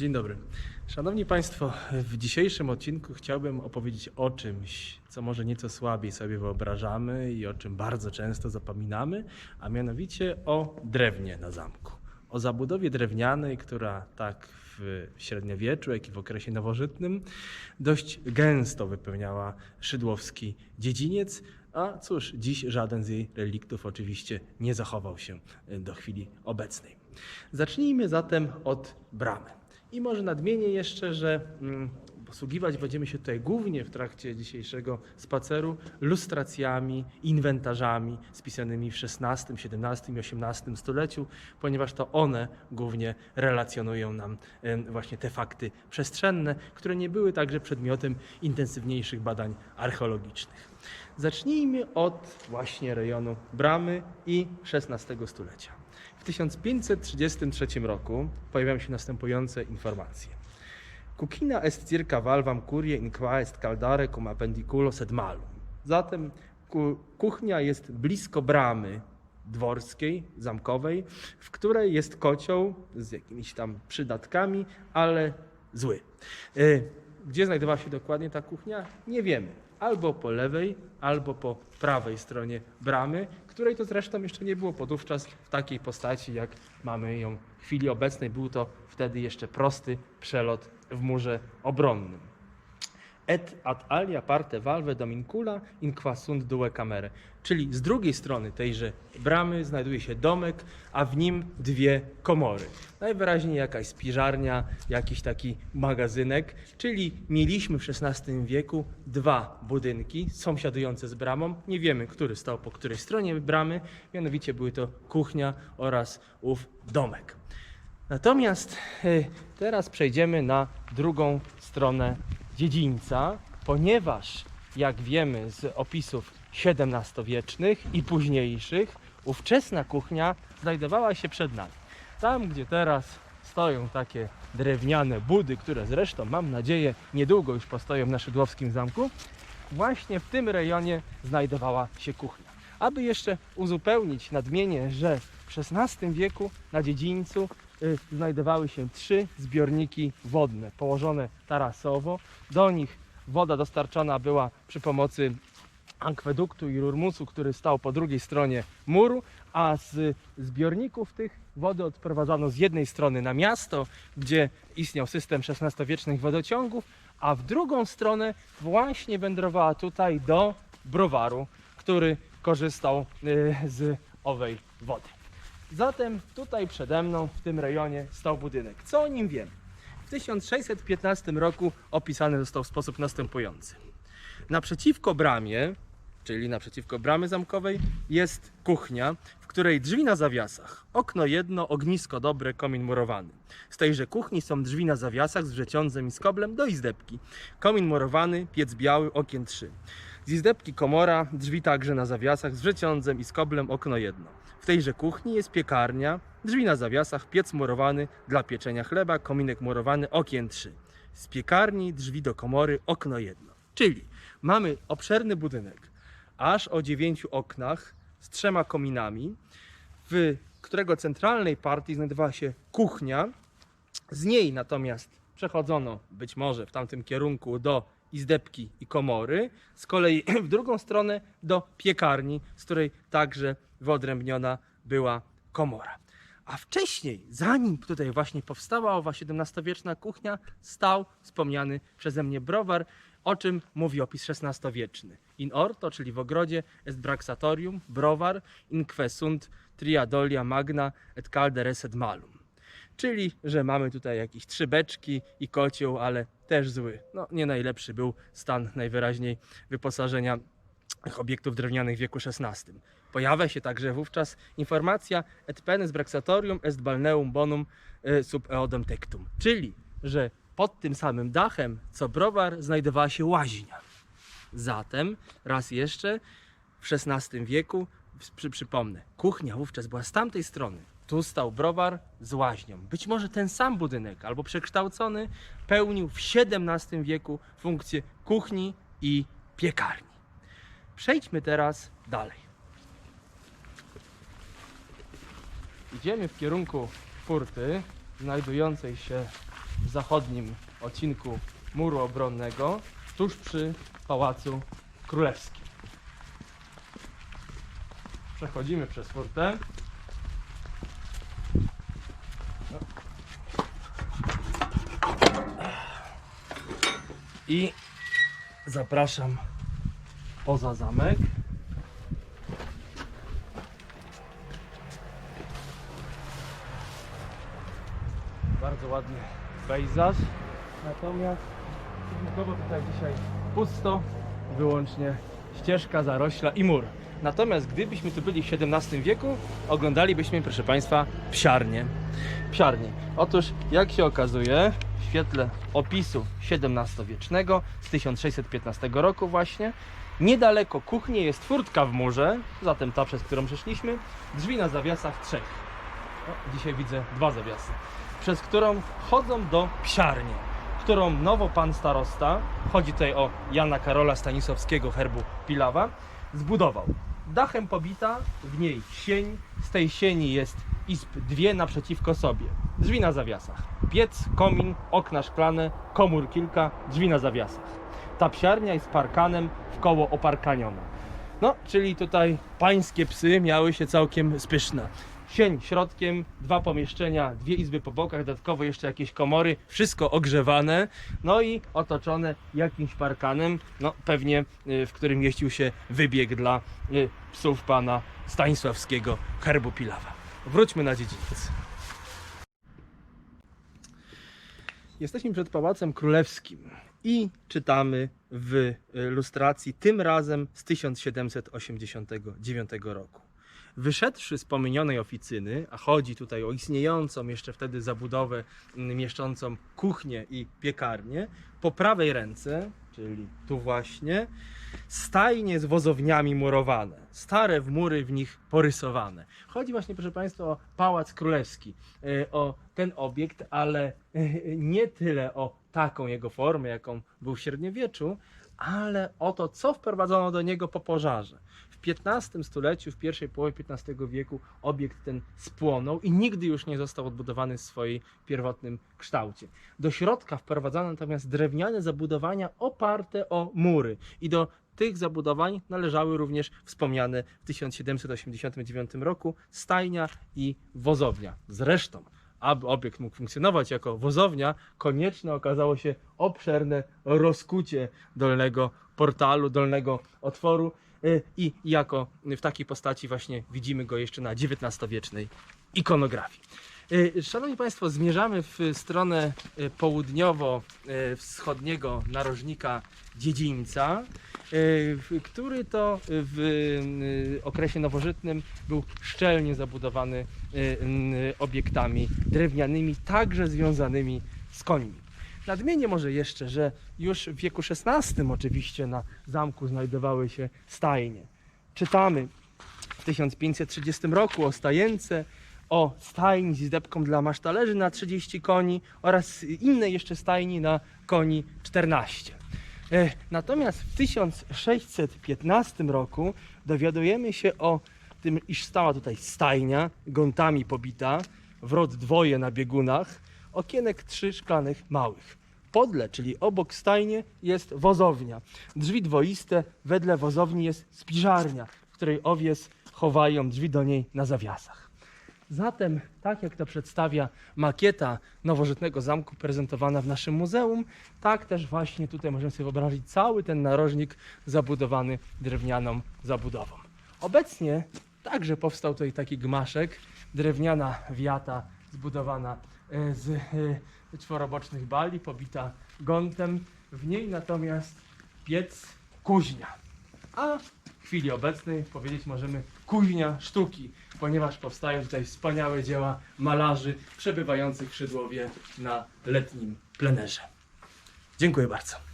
Dzień dobry. Szanowni Państwo, w dzisiejszym odcinku chciałbym opowiedzieć o czymś, co może nieco słabiej sobie wyobrażamy i o czym bardzo często zapominamy, a mianowicie o drewnie na zamku. O zabudowie drewnianej, która tak w średniowieczu, jak i w okresie nowożytnym dość gęsto wypełniała szydłowski dziedziniec, a cóż, dziś żaden z jej reliktów oczywiście nie zachował się do chwili obecnej. Zacznijmy zatem od bramy. I może nadmienię jeszcze, że mm, posługiwać będziemy się tutaj głównie w trakcie dzisiejszego spaceru lustracjami, inwentarzami spisanymi w XVI, XVII i XVIII stuleciu, ponieważ to one głównie relacjonują nam właśnie te fakty przestrzenne, które nie były także przedmiotem intensywniejszych badań archeologicznych. Zacznijmy od właśnie rejonu Bramy i XVI stulecia. W 1533 roku pojawiają się następujące informacje. Cucina est circa valvam curie in qua est caldare cum appendiculo sed malum. Zatem ku, kuchnia jest blisko bramy dworskiej, zamkowej, w której jest kocioł z jakimiś tam przydatkami, ale zły. Gdzie znajdowała się dokładnie ta kuchnia? Nie wiemy. Albo po lewej, albo po prawej stronie bramy, której to zresztą jeszcze nie było podówczas w takiej postaci, jak mamy ją w chwili obecnej. Był to wtedy jeszcze prosty przelot w murze obronnym. Et ad alia parte valve domincula in qua sunt due camere. Czyli z drugiej strony tejże bramy znajduje się domek, a w nim dwie komory. Najwyraźniej jakaś spiżarnia, jakiś taki magazynek, czyli mieliśmy w XVI wieku dwa budynki sąsiadujące z bramą. Nie wiemy, który stał po której stronie bramy, mianowicie były to kuchnia oraz ów domek. Natomiast y, teraz przejdziemy na drugą stronę dziedzińca, ponieważ jak wiemy z opisów XVII-wiecznych i późniejszych, ówczesna kuchnia znajdowała się przed nami. Tam, gdzie teraz stoją takie drewniane budy, które zresztą mam nadzieję niedługo już postoją na Szydłowskim Zamku, właśnie w tym rejonie znajdowała się kuchnia. Aby jeszcze uzupełnić nadmienię, że w XVI wieku na dziedzińcu znajdowały się trzy zbiorniki wodne położone tarasowo. Do nich woda dostarczana była przy pomocy akweduktu i rurmusu, który stał po drugiej stronie muru, a z zbiorników tych wody odprowadzano z jednej strony na miasto, gdzie istniał system XVI-wiecznych wodociągów, a w drugą stronę właśnie wędrowała tutaj do browaru, który korzystał y, z owej wody. Zatem tutaj przede mną w tym rejonie stał budynek. Co o nim wiemy? W 1615 roku opisany został w sposób następujący. Naprzeciwko bramie, czyli naprzeciwko bramy zamkowej, jest kuchnia, w której drzwi na zawiasach. Okno jedno, ognisko dobre, komin murowany. Z tejże kuchni są drzwi na zawiasach z wrzeciądzem i skoblem do izdebki. Komin murowany, piec biały, okien trzy. Z izdebki komora, drzwi także na zawiasach z wrzeciądzem i skoblem, okno jedno. Tejże kuchni jest piekarnia, drzwi na zawiasach, piec murowany dla pieczenia chleba, kominek murowany, okien trzy. Z piekarni, drzwi do komory, okno jedno. Czyli mamy obszerny budynek, aż o dziewięciu oknach z trzema kominami, w którego centralnej partii znajdowała się kuchnia. Z niej natomiast przechodzono być może w tamtym kierunku do izdebki i komory, z kolei w drugą stronę do piekarni, z której także wyodrębniona była komora. A wcześniej, zanim tutaj właśnie powstała owa XVII-wieczna kuchnia, stał wspomniany przeze mnie browar, o czym mówi opis XVI-wieczny. In orto, czyli w ogrodzie, est braxatorium, browar, in que sunt triadolia magna et calde reset malum. Czyli, że mamy tutaj jakieś trzy beczki i kocioł, ale też zły. No, nie najlepszy był stan najwyraźniej wyposażenia tych obiektów drewnianych w wieku XVI. Pojawia się także wówczas informacja et penes braxatorium est balneum bonum e, sub eodem tectum. Czyli, że pod tym samym dachem, co browar, znajdowała się łaźnia. Zatem, raz jeszcze, w XVI wieku, przy, przypomnę, kuchnia wówczas była z tamtej strony. Tu stał browar z łaźnią. Być może ten sam budynek, albo przekształcony, pełnił w XVII wieku funkcję kuchni i piekarni. Przejdźmy teraz dalej. Idziemy w kierunku furty, znajdującej się w zachodnim odcinku muru obronnego, tuż przy Pałacu Królewskim. Przechodzimy przez furtę. I zapraszam poza zamek. Bardzo ładny pejzaż. Natomiast stosunkowo tutaj dzisiaj pusto, wyłącznie ścieżka, zarośla i mur. Natomiast gdybyśmy tu byli w XVII wieku, oglądalibyśmy, proszę Państwa, psiarnię. Psiarnię. Otóż, jak się okazuje, w świetle opisu XVII-wiecznego z 1615 roku właśnie, niedaleko kuchni jest furtka w murze, zatem ta, przez którą przeszliśmy, drzwi na zawiasach trzech. O, dzisiaj widzę dwa zawiasy, przez którą chodzą do psiarni, którą nowo pan starosta, chodzi tutaj o Jana Karola Stanisławskiego herbu Pilawa, zbudował. Dachem pobita, w niej sień, z tej sieni jest izb dwie naprzeciwko sobie. Drzwi na zawiasach. Piec, komin, okna szklane, komór kilka, drzwi na zawiasach. Ta psiarnia jest parkanem w koło oparkaniona. No, czyli tutaj pańskie psy miały się całkiem spyszne. Sień środkiem, dwa pomieszczenia, dwie izby po bokach, dodatkowo jeszcze jakieś komory, wszystko ogrzewane, no i otoczone jakimś parkanem, no pewnie y, w którym mieścił się wybieg dla y, psów pana Stanisławskiego herbu Pilawa. Wróćmy na dziedziniec. Jesteśmy przed Pałacem Królewskim i czytamy w y, lustracji, tym razem z 1789 roku. Wyszedłszy z pominionej oficyny, a chodzi tutaj o istniejącą jeszcze wtedy zabudowę mm, mieszczącą kuchnię i piekarnię, po prawej ręce, czyli tu właśnie, stajnie z wozowniami murowane, stare w mury w nich porysowane. Chodzi właśnie, proszę Państwa, o Pałac Królewski, e, o ten obiekt, ale nie tyle o taką jego formę, jaką był w średniowieczu, ale o to, co wprowadzono do niego po pożarze. W XV stuleciu, w pierwszej połowie XV wieku obiekt ten spłonął i nigdy już nie został odbudowany w swojej pierwotnym kształcie. Do środka wprowadzano natomiast drewniane zabudowania oparte o mury i do tych zabudowań należały również wspomniane w 1789 roku stajnia i wozownia. Zresztą, aby obiekt mógł funkcjonować jako wozownia, konieczne okazało się obszerne rozkucie dolnego portalu, dolnego otworu y, i jako w takiej postaci właśnie widzimy go jeszcze na XIX-wiecznej ikonografii. Y, Szanowni Państwo, zmierzamy w stronę y, południowo-wschodniego narożnika dziedzińca, który to w okresie nowożytnym był szczelnie zabudowany obiektami drewnianymi, także związanymi z końmi. Nadmienię może jeszcze, że już w wieku XVI oczywiście na zamku znajdowały się stajnie. Czytamy w 1530 roku o stajence, o stajni z izdebką dla masztalerzy na 30 koni oraz innej jeszcze stajni na koni 14. E, Natomiast w 1615 roku dowiadujemy się o tym, iż stała tutaj stajnia, gątami pobita, wrot dwoje na biegunach, okienek trzy szklanych małych. Podle, czyli obok stajnie, jest wozownia. Drzwi dwoiste, wedle wozowni jest spiżarnia, w której owiec chowają drzwi do niej na zawiasach. Zatem, tak jak to przedstawia makieta nowożytnego zamku prezentowana w naszym muzeum, tak też właśnie tutaj możemy sobie wyobrazić cały ten narożnik zabudowany drewnianą zabudową. Obecnie także powstał tutaj taki gmaszek, drewniana wiata zbudowana e, z e, czworobocznych bali, pobita gątem. W niej natomiast piec kuźnia. A chwili obecnej powiedzieć możemy kuźnia sztuki, ponieważ powstają tutaj wspaniałe dzieła malarzy przebywających w Szydłowie na letnim plenerze. Dziękuję bardzo.